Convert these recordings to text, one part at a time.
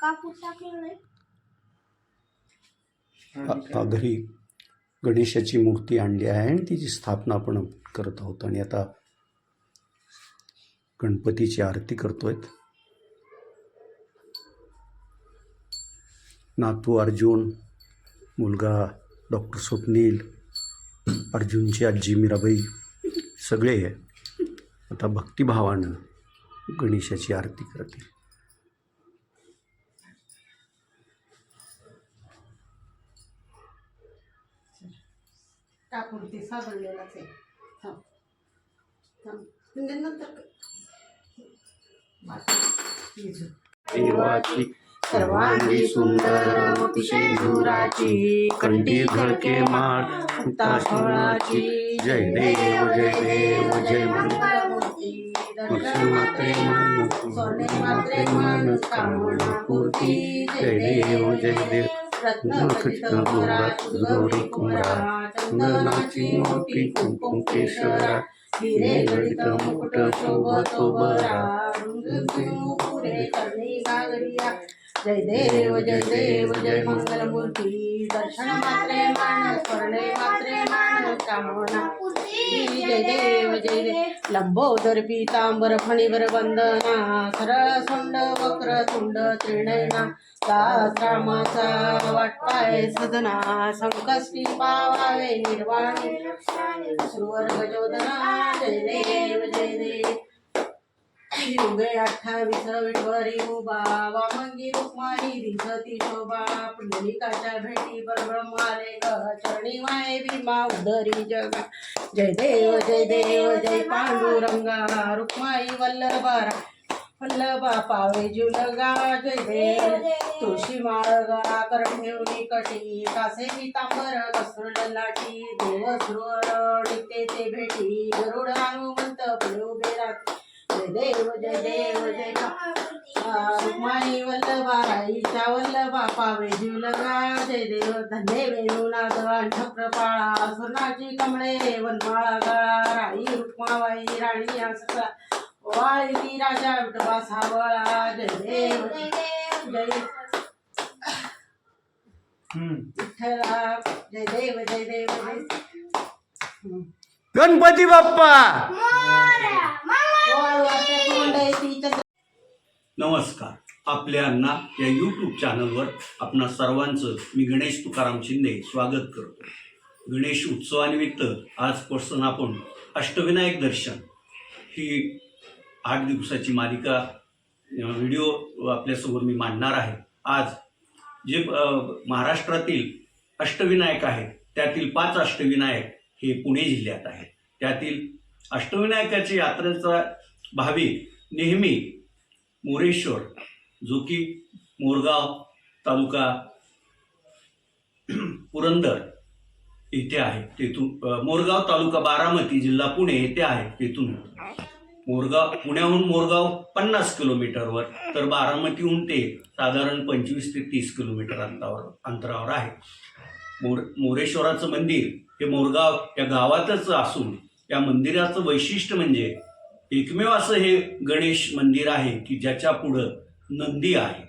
कापूस टाकलेला नाही घरी गणेशाची मूर्ती आणली आहे आणि तिची स्थापना आपण करत आहोत. आणि आता गणपतीची आरती करतोय नातू अर्जुन मुलगा डॉक्टर स्वप्नील अर्जुनची आजी मीराबाई सगळे आता भक्तिभावानं गणेशाची आरती करतील. टाकून ते साबणलेलाच आहे. थांब. थांब. नंतर देवाची सर्वांगी सुंदर मोती शेंदुराची. कंठी झळके माळ फुटा फळाची. जय देव जय देव जय मंगलमूर्ती. मात्रे मान सोने मात्रे मान कामना पूर्ती. जय देव जय देव. रत्नखचित मोरात गौरी कुमरा चंदनाची मोठी कुंकुम केशरा हिरे गणित मुकुट शोभतो बरा रुंद पुरे करणी गागरिया जय देव जय देव जय मंगलमूर्ती. दर्शन मात्रे मान स्वर्णे मात्रे मान कामना. जय देव. जय लंबोदर पीतांबर फणीवर वंदना सरळ सुंड वक्र तुंड त्रिणयना सहस्रामाचा वाटपाय सदना संकष्टी पावावे निर्वाणी सुवर गजोदना जय देव जय देव. युगे अठ्ठावीस विठवरी उभा वामंगी रुक्माई दिसती शोभा पुंडलिकाच्या भेटी परब्रह्माले ग चरणी माये भीमा उदरी जगा जय देव जय देव जय पांडुरंगा रुक्माई वल्लभारा वल्लभा पावे जुलगा जय देव तुळशी माळगा कर ठेवणी कटी कासे पितांबर कसूर लाटी देव सुरळ ते भेटी गरुड हनुमंत पुढे उभे राहते जय देव जय देव जय रुक्माई वल्लभा वल्लभा पावे जीवलगा जय देव धन्य सोनाची कमळे वनमाळा गळा राई रुक्माबाई राणी असता वाळी राजा विठोबा सावळा जय देव जय विठ्ठला जय देव जय देव जय. गणपती बाप्पा! नमस्कार. आपल्या अण्णा या यूट्यूब चॅनलवर आपणा सर्वांचं मी गणेश तुकाराम शिंदे स्वागत करतो. गणेश उत्सवानिमित्त आजपासून आपण अष्टविनायक दर्शन ही आठ दिवसाची मालिका व्हिडिओ आपल्यासमोर मी मांडणार आहे. आज जे महाराष्ट्रातील अष्टविनायक आहेत त्यातील पाच अष्टविनायक हे पुणे जिल्ह्यात आहेत. त्यातील अष्टविनायकाची यात्रेचा भाविक नेहमी मोरेश्वर जो की मोरगाव तालुका पुरंदर इथे आहे. तेथून मोरगाव तालुका बारामती जिल्हा पुणे येथे आहे. तेथून. मोरगाव पुण्याहून मोरगाव पन्नास किलोमीटरवर तर बारामतीहून ते साधारण पंचवीस ते तीस किलोमीटर अंतरावर अंतरावर आहे. मोर मोरेश्वराचं मंदिर हे मोरगाव या गावातच असून या मंदिराचं वैशिष्ट्य म्हणजे एकमेव असं हे गणेश मंदिर आहे की ज्याच्या पुढं नंदी आहे.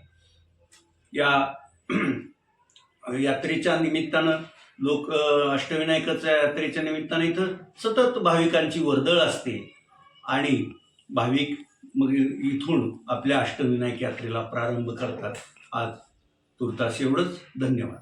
या यात्रेच्या निमित्तानं लोक अष्टविनायकाच्या यात्रेच्या निमित्तानं इथं सतत भाविकांची वर्दळ असते. आणि भाविक मग इथून आपल्या अष्टविनायक यात्रेला प्रारंभ करतात. आज तुर्तास एवढंच. धन्यवाद.